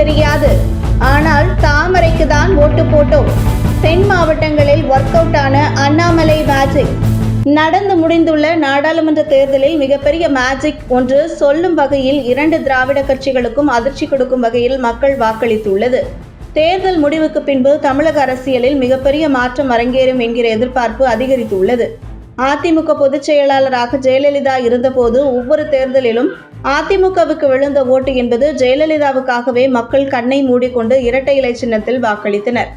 தெரியாது. ஆனால் தாமரைக்கு தான் ஓட்டு போட்டோம். தென் மாவட்டங்களில் ஒர்க் அவுட் ஆன அண்ணாமலை மேஜிக் நடந்து முடிந்துள்ள நாடாளுமன்ற தேர்தலில் மிகப்பெரிய மேஜிக் ஒன்று சொல்லும் வகையில் இரண்டு திராவிட கட்சிகளுக்கும் அதிர்ச்சி கொடுக்கும் வகையில் மக்கள் வாக்களித்துள்ளது. தேர்தல் முடிவுக்கு பின்பு தமிழக அரசியலில் மிகப்பெரிய மாற்றம் அரங்கேறும் என்கிற எதிர்பார்ப்பு அதிகரித்துள்ளது. அதிமுக பொதுச் செயலாளராக ஜெயலலிதா இருந்தபோது ஒவ்வொரு தேர்தலிலும் அதிமுகவுக்கு விழுந்த ஓட்டு என்பது ஜெயலலிதாவுக்காகவே மக்கள் கண்ணை மூடிக்கொண்டு இரட்டை இலை சின்னத்தில் வாக்களித்தனர்.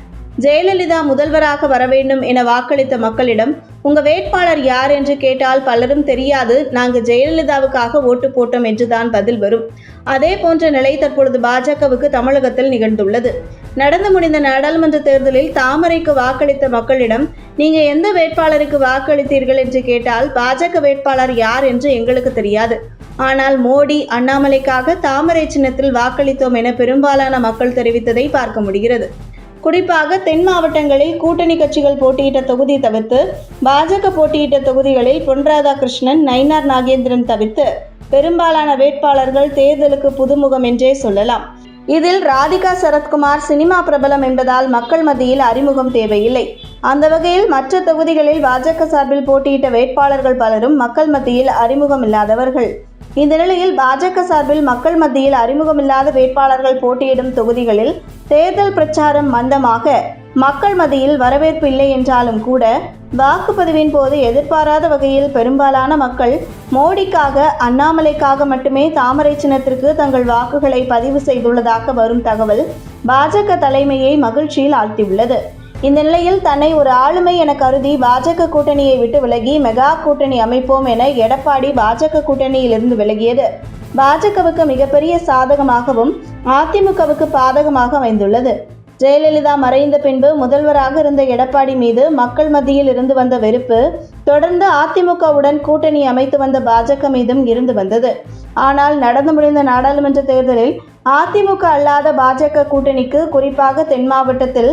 ஜெயலலிதா முதல்வராக வர வேண்டும் என வாக்களித்த மக்களிடம் உங்க வேட்பாளர் யார்? என்று கேட்டால் பலரும் தெரியாது நாங்க ஜெயலலிதாவுக்காக ஓட்டு போட்டோம் என்றுதான் பதில் வரும். அதே போன்ற நிலை தற்பொழுது பாஜகவுக்கு தமிழகத்தில் நிகழ்ந்துள்ளது. நடந்து முடிந்த நாடாளுமன்ற தேர்தலில் தாமரைக்கு வாக்களித்த மக்களிடம் நீங்க எந்த வேட்பாளருக்கு வாக்களித்தீர்கள்? என்று கேட்டால் பாஜக வேட்பாளர் யார்? என்று எங்களுக்கு தெரியாது. ஆனால் மோடி அண்ணாமலைக்காக தாமரை சின்னத்தில் வாக்களித்தோம் என பெரும்பாலான மக்கள் தெரிவித்ததை பார்க்க முடிகிறது. குறிப்பாக தென் மாவட்டங்களில் கூட்டணி கட்சிகள் போட்டியிட்ட தொகுதி தவிர்த்து பாஜக போட்டியிட்ட தொகுதிகளில் பொன் ராதாகிருஷ்ணன் நயினார் நாகேந்திரன் தவிர்த்து பெரும்பாலான வேட்பாளர்கள் தேர்தலுக்கு புதுமுகம் என்றே சொல்லலாம். இதில் ராதிகா சரத்குமார் சினிமா பிரபலம் என்பதால் மக்கள் மத்தியில் அறிமுகம் தேவையில்லை. அந்த வகையில் மற்ற தொகுதிகளில் பாஜக சார்பில் போட்டியிட்ட வேட்பாளர்கள் பலரும் மக்கள் மத்தியில் அறிமுகம் இல்லாதவர்கள் இந்த நிலையில் பாஜக சார்பில் மக்கள் மத்தியில் அறிமுகமில்லாத வேட்பாளர்கள் போட்டியிடும் தொகுதிகளில் தேர்தல் பிரச்சாரம் மந்தமாக. மக்கள் மத்தியில் வரவேற்பு இல்லை என்றாலும் கூட வாக்குப்பதிவின் போது எதிர்பாராத வகையில் பெரும்பாலான மக்கள் மோடிக்காக அண்ணாமலைக்காக மட்டுமே தாமரை சின்னத்திற்கு தங்கள் வாக்குகளை பதிவு செய்துள்ளதாக வரும் தகவல் பாஜக தலைமையை மகிழ்ச்சியில் ஆழ்த்தியுள்ளது. இந்த நிலையில் தன்னை ஒரு ஆளுமை என கருதி பாஜக கூட்டணியை விட்டு விலகி மெகா கூட்டணி அமைப்போம் என எடப்பாடி பாஜக கூட்டணியிலிருந்து விலகியது. பாஜகவுக்கு மிகப்பெரிய சாதகமாகவும் அதிமுகவுக்கு பாதகமாக அமைந்துள்ளது. ஜெயலலிதா மறைந்த பின்பு முதல்வராக இருந்த எடப்பாடி மீது மக்கள் மத்தியில் இருந்து வந்த வெறுப்பு தொடர்ந்து அதிமுகவுடன் கூட்டணி அமைத்து வந்த பாஜக மீதும் இருந்து வந்தது. ஆனால் நடந்து முடிந்த நாடாளுமன்ற தேர்தலில் அதிமுக அல்லாத பாஜக கூட்டணிக்கு குறிப்பாக தென் மாவட்டத்தில்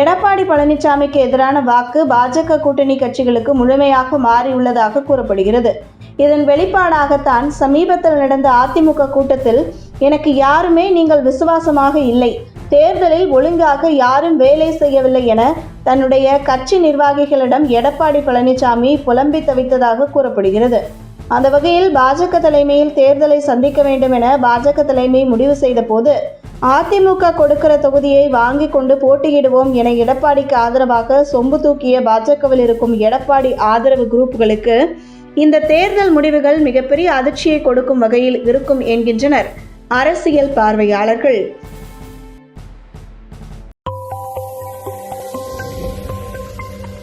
எடப்பாடி பழனிசாமிக்கு எதிரான வாக்கு பாஜக கூட்டணி கட்சிகளுக்கு முழுமையாக மாறியுள்ளதாக கூறப்படுகிறது. இதன் வெளிப்பாடாகத்தான் சமீபத்தில் நடந்த அதிமுக கூட்டத்தில் எனக்கு யாருமே நீங்கள் விசுவாசமாக இல்லை. தேர்தலில் ஒழுங்காக யாரும் வேலை செய்யவில்லை என தன்னுடைய கட்சி நிர்வாகிகளிடம் எடப்பாடி பழனிசாமி புலம்பி தவித்ததாக கூறப்படுகிறது. அந்த வகையில் பாஜக தலைமையில் தேர்தலை சந்திக்க வேண்டும் என பாஜக தலைமை முடிவு செய்த போது அதிமுக கொடுக்கிற தொகுதியை வாங்கி கொண்டு போட்டியிடுவோம் என எடப்பாடிக்கு ஆதரவாக சொம்பு தூக்கிய பாஜகவில் இருக்கும் எடப்பாடி ஆதரவு குரூப்புகளுக்கு இந்த தேர்தல் முடிவுகள் மிகப்பெரிய அதிர்ச்சியை கொடுக்கும் வகையில் இருக்கும் என்கின்றனர் அரசியல் பார்வையாளர்கள்.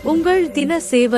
உங்கள் தின சேவல்